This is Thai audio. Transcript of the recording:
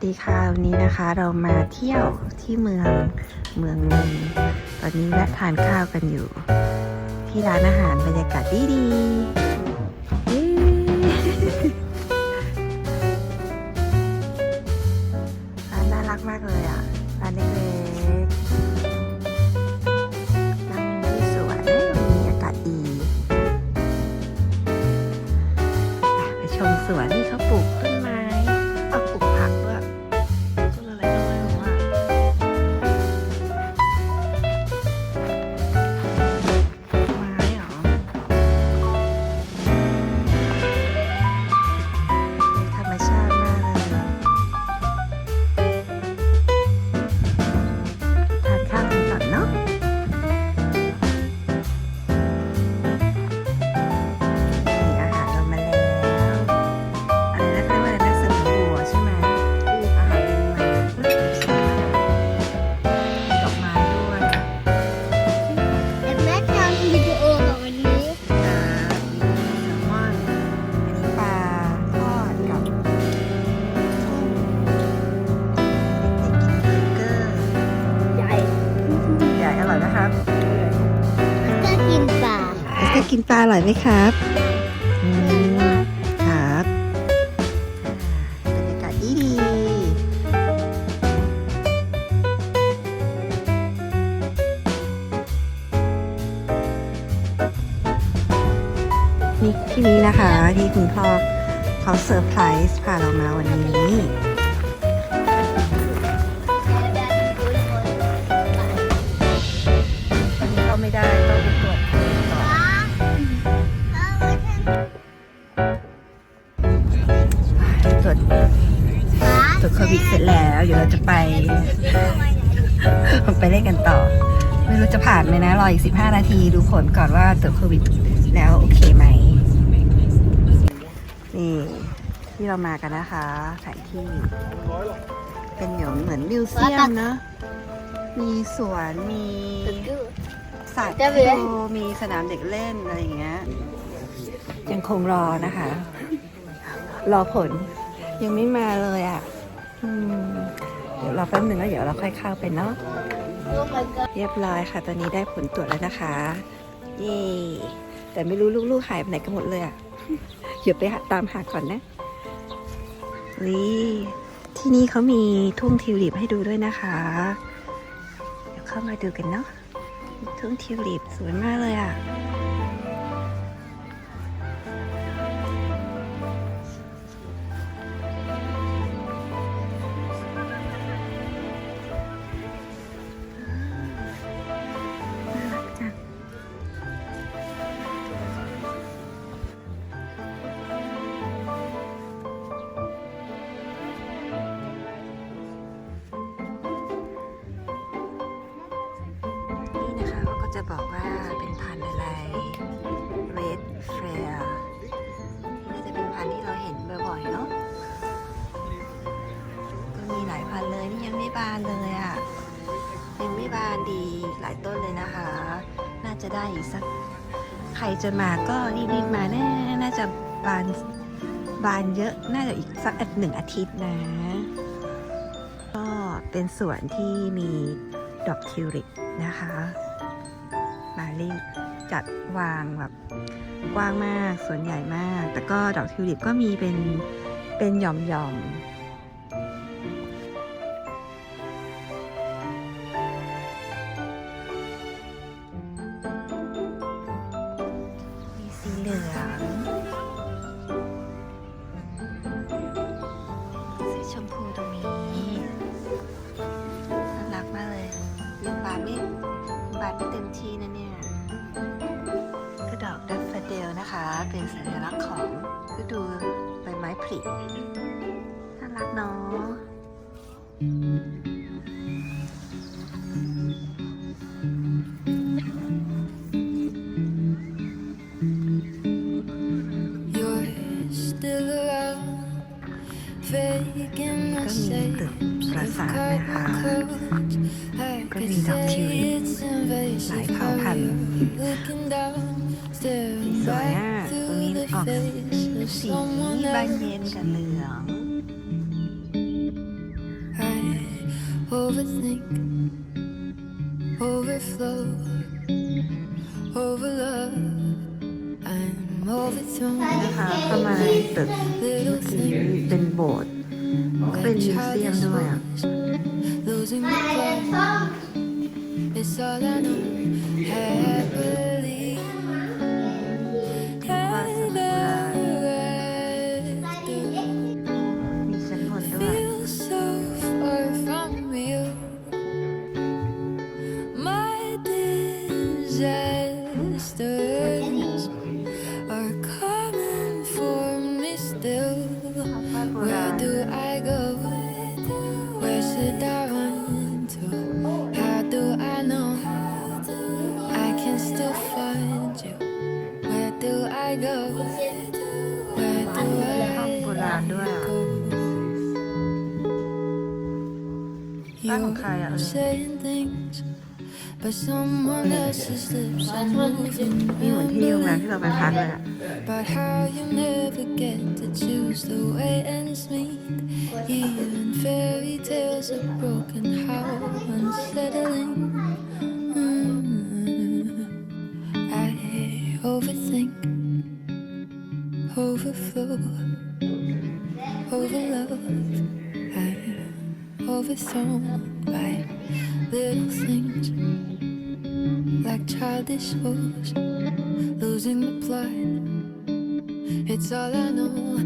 สดีค่ะวันนี้นะคะเรามาเที่ยวที่เมืองเมืองหนึงตอนนี้แวะทานข้าวกันอยู่ ที่ร้านอาหารบรรยากาศดีดีๆ กินปลาอร่อยไหมครับอืมครับอ่าบรรยากาศดีดีนี่ที่นี้นะคะที่คุณพ่อเขาเซอร์ไพรส์พาเรามาวันนี้วัน ไปเล่นกันต่อ ไม่รู้จะผ่านไหมนะ รออีก 15 นาที ดูผลก่อนว่าตรวจโควิดแล้วโอเคไหม นี่ที่เรามากันนะคะแผนที่ เป็นเหมือนเหมือนมิวเซียมนะ มีสวนมีสัตว์ให้ดูมีสนามเด็กเล่นอะไรอย่างเงี้ยยังคงรอนะคะ รอผลยังไม่มาเลยอะ เดี๋ยวรอแป๊บหนึ่งแล้วเดี๋ยวเราค่อยเข้าไปเนาะเรียบร้อยค่ะ ตอนนี้ได้ผลตรวจแล้วนะคะ เย่แต่ไม่รู้ลูกๆหายไปไหนกันหมดเลยอะเดี๋ยวไปตามหาก่อนนะวิที่นี่เขามีทุ่งทิวลิปให้ดูด้วยนะคะ เดี๋ยวเข้ามาดูกันเนาะทุ่งทิวลิปสวยมากเลยอะ จะบอกว่าเป็นพันธุ์อะไร red flare นี่ก็จะเป็นพันธุ์ที่เราเห็นบ่อยๆเนาะก็มีหลายพันธุ์เลยนี่ยังไม่บานเลยอะ่ะยังไม่บานดีหลายต้นเลยนะคะ น่าจะได้อีกสัก ใครจะมาก็รีบๆมาแน่น่าจะบานบานเยอะน่าจะอีกสักอาทิตย์หนึ่งอาทิตย์นะ ก็เป็นสวนที่มีดอกทิวลิปนะคะารีจัดวางแบบกว้างมากสวนใหญ่มาก แต่ก็ดอกทิวลิปก็มีเป็นเป็นหย่อมๆ เป็นสัญลักษณ์ของฤดูใบไม้ผลิน่ารักเนาะ You're still around, faking ก็ the มี same. ตึกปราสาทนะคะ I ก็ could มีดอก say ทิวลิป it's หลาย invasive เผ่า how พันธุ์ you're looking down, สี staring สวยอะ back ตรงนี้ through ออก the face of สี someone บาน else. เย็นกับเหลือง overthink, overflow, overlove. I'm overthrown. นะคะเข้ามาในตึก Little ที่ things เป็นโบสถ์ก็เป็น like มิวเซียม childish ด้วยอ่ะ woes, losing the plot. It's all I know. Happily do I go? Where do ห้องโบ I ราณด้วยอ่ะ go? บ้านของใครอ่ะ You're saying things, but someone else's lips are moving นี่เหมือนที่โรงแรมที่เราไปพักเลยอ่ะ About how you never get to choose the way ends meet. Even fairy tales are broken, how overflow, overlove. I'm overthrown by little things like childish woes losing the plot. It's all I know.